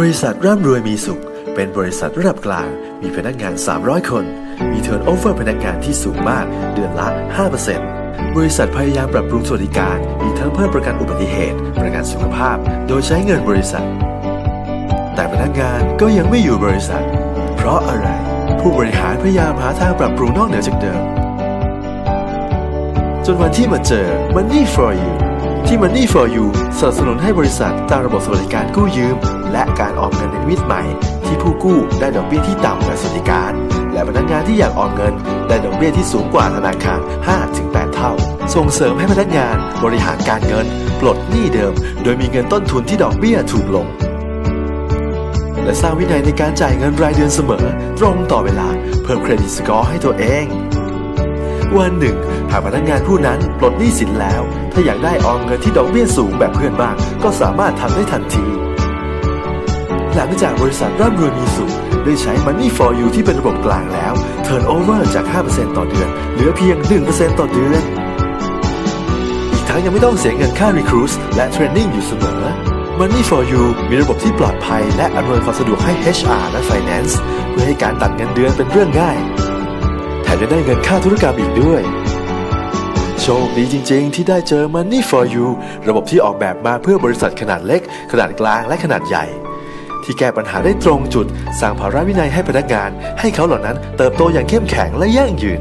บริษัทร่ำรวยมีสุข เป็นบริษัทระดับกลาง มีพนักงาน 300 คน มีเทิร์นโอเวอร์พนักงานที่สูงมาก เดือนละ 5%บริษัทพยายามปรับปรุงสวัสดิการอีกทั้งเพิ่มประกันอุบัติเหตุ ประกันสุขภาพ โดยใช้เงินบริษัท แต่พนักงานก็ยังไม่อยู่บริษัท เพราะอะไร ผู้บริหารพยายามหาทางปรับปรุงนอกเหนือจากเดิม จนวันที่มาเจอ Money for You ที่ Money for You สนับสนุนให้บริษัทตั้งระบบสวัสดิการกู้ยืม และการออมเงินในวิธีใหม่ ที่ผู้กู้ได้ดอกเบี้ยที่ต่ำกว่าสวัสดิการ และพนักงานที่อยากออมเงิน ได้ดอกเบี้ยที่สูงกว่าธนาคาร 5-8 เท่า ส่งเสริมให้พนักงานบริหารการเงิน ปลดหนี้เดิม โดยมีเงินต้นทุนที่ดอกเบี้ยถูกลง และสร้างวินัยในการจ่ายเงินรายเดือนเสมอ ตรงต่อเวลาเพิ่มเครดิตสกอร์ให้ตัวเอง วันหนึ่งหากพนักงานผู้นั้นปลดหนี้สินแล้ว ถ้าอยากได้ออมเงินที่ดอกเบี้ยสูงแบบเพื่อนบ้างก็สามารถทำได้ทันที หลังจากบริษัทร่ำรวยมีสุขได้ใช้ Money for You ที่เป็นระบบกลางแล้ว Turnover จาก 5%ต่อเดือน เหลือเพียง 1%ต่อเดือน อีกทั้งยังไม่ต้องเสียเงินค่า Recruit และ Training อยู่เสมอ Money for You มีระบบที่ปลอดภัย และอำนวยความสะดวกให้ HR และ Finance เพื่อให้การตัดเงินเดือนเป็นเรื่องง่าย แถมยังได้เงินค่าธุรกรรมอีกด้วย โชคดีจริงๆ ที่ได้เจอ Money for You ระบบที่ออกแบบมาเพื่อบริษัทขนาดเล็ก ขนาดกลางและขนาดใหญ่ ที่แก้ปัญหาได้ตรงจุด สร้างภาระวินัยให้พนักงาน ให้เขาเหล่านั้นเติบโตอย่างเข้มแข็งและยั่งยืน